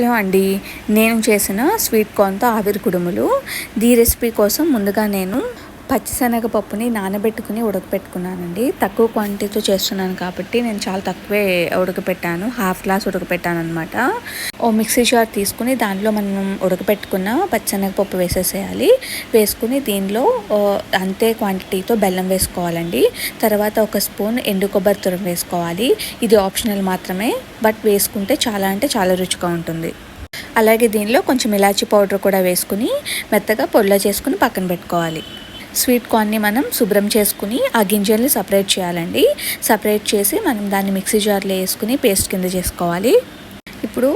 Hello అండి. నేను చేసిన స్వీట్ కార్న్తో ఆవిరి కుడుములు. దీ రెసిపీ కోసం ముందుగా నేను పచ్చిశనగపప్పుని నానబెట్టుకుని ఉడకపెట్టుకున్నానండి. తక్కువ క్వాంటిటీతో చేస్తున్నాను కాబట్టి నేను చాలా తక్కువే ఉడకపెట్టాను. హాఫ్ గ్లాస్ ఉడకపెట్టాను అనమాట ఓ మిక్సీ జార్ తీసుకుని దాంట్లో మనం ఉడకపెట్టుకున్న పచ్చిశనగపప్పు వేసేసేయాలి. వేసుకుని దీనిలో అంతే క్వాంటిటీతో బెల్లం వేసుకోవాలండి. తర్వాత ఒక స్పూన్ ఎండు కొబ్బరి తురం వేసుకోవాలి. ఇది ఆప్షనల్ మాత్రమే బట్ వేసుకుంటే చాలా అంటే చాలా రుచిగా ఉంటుంది. అలాగే దీనిలో కొంచెం ఇలాచీ పౌడర్ కూడా వేసుకుని మెత్తగా పొడిలో చేసుకుని పక్కన పెట్టుకోవాలి. స్వీట్ కార్న్ని మనం శుభ్రం చేసుకుని ఆ గింజల్ని సపరేట్ చేయాలండి. సపరేట్ చేసి మనం దాన్ని మిక్సీ జార్లో వేసుకుని పేస్ట్ కింద చేసుకోవాలి. ఇప్పుడు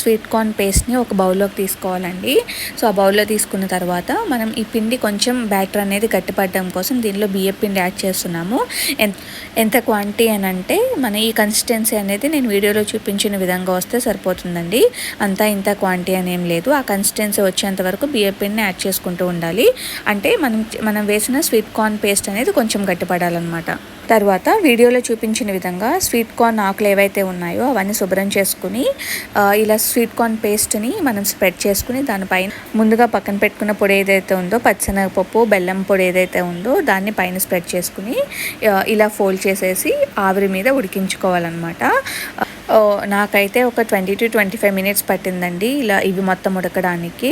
స్వీట్ కార్న్ పేస్ట్ని ఒక బౌల్లోకి తీసుకోవాలండి. సో ఆ బౌల్లో తీసుకున్న తర్వాత మనం ఈ పిండి కొంచెం బ్యాటర్ అనేది గట్టిపడడం కోసం దీనిలో బియ్య పిండి యాడ్ చేస్తున్నాము. ఎంత క్వాంటిటీ అని అంటే మన ఈ కన్సిస్టెన్సీ అనేది నేను వీడియోలో చూపించిన విధంగా వస్తే సరిపోతుందండి. అంతా ఇంత క్వాంటిటీ అని ఏం లేదు. ఆ కన్సిస్టెన్సీ వచ్చేంత వరకు బియ్య పిండిని యాడ్ చేసుకుంటూ ఉండాలి. అంటే మనం మనం వేసిన స్వీట్ కార్న్ పేస్ట్ అనేది కొంచెం గట్టిపడాలన్నమాట. తర్వాత వీడియోలో చూపించిన విధంగా స్వీట్ కార్న్ ఆకులు ఏవైతే ఉన్నాయో అవన్నీ శుభ్రం చేసుకుని ఇలా స్వీట్ కార్న్ పేస్ట్ని మనం స్ప్రెడ్ చేసుకుని దానిపైన ముందుగా పక్కన పెట్టుకున్న పొడి ఏదైతే ఉందో పచ్చనగపప్పు బెల్లం పొడి ఏదైతే ఉందో దాన్ని పైన స్ప్రెడ్ చేసుకుని ఇలా ఫోల్డ్ చేసేసి ఆవిరి మీద ఉడికించుకోవాలన్నమాట. నాకైతే ఒక twenty two twenty five minutes పట్టిందండి ఇలా ఇవి మొత్తం ఉడకడానికి.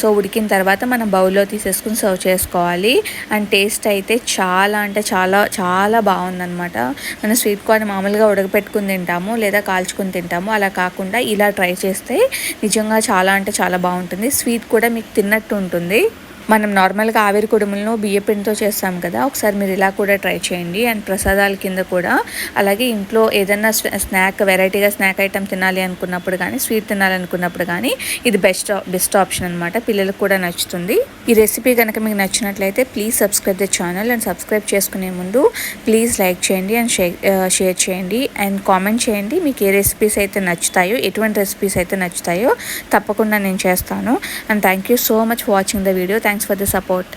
సో ఉడికిన తర్వాత మనం బౌల్లో తీసేసుకుని సర్వ్ చేసుకోవాలి. అండ్ టేస్ట్ అయితే చాలా అంటే చాలా చాలా బాగుందనమాట మనం స్వీట్ కార్న్ మామూలుగా ఉడకపెట్టుకుని తింటాము లేదా కాల్చుకుని తింటాము. అలా కాకుండా ఇలా ట్రై చేస్తే నిజంగా చాలా అంటే చాలా బాగుంటుంది. స్వీట్ కూడా మీకు తిన్నట్టు ఉంటుంది. మనం నార్మల్గా ఆవిరి కుడుములను బియ్యపిండితో చేస్తాం కదా ఒకసారి మీరు ఇలా కూడా ట్రై చేయండి. అండ్ ప్రసాదాల కింద కూడా అలాగే ఇంట్లో ఏదైనా స్నాక్ వెరైటీగా స్నాక్ ఐటమ్ తినాలి అనుకున్నప్పుడు కానీ స్వీట్ తినాలనుకున్నప్పుడు కానీ ఇది బెస్ట్ బెస్ట్ ఆప్షన్ అనమాట పిల్లలకు కూడా నచ్చుతుంది. ఈ రెసిపీ కనుక మీకు నచ్చినట్లయితే please subscribe the channel and subscribe చేసుకునే ముందు ప్లీజ్ లైక్ చేయండి అండ్ షేర్ చేయండి. అండ్ కామెంట్ చేయండి మీకు ఏ రెసిపీస్ అయితే నచ్చుతాయో ఎటువంటి రెసిపీస్ అయితే నచ్చుతాయో తప్పకుండా నేను చేస్తాను. And thank you so much watching the video. Thanks for the support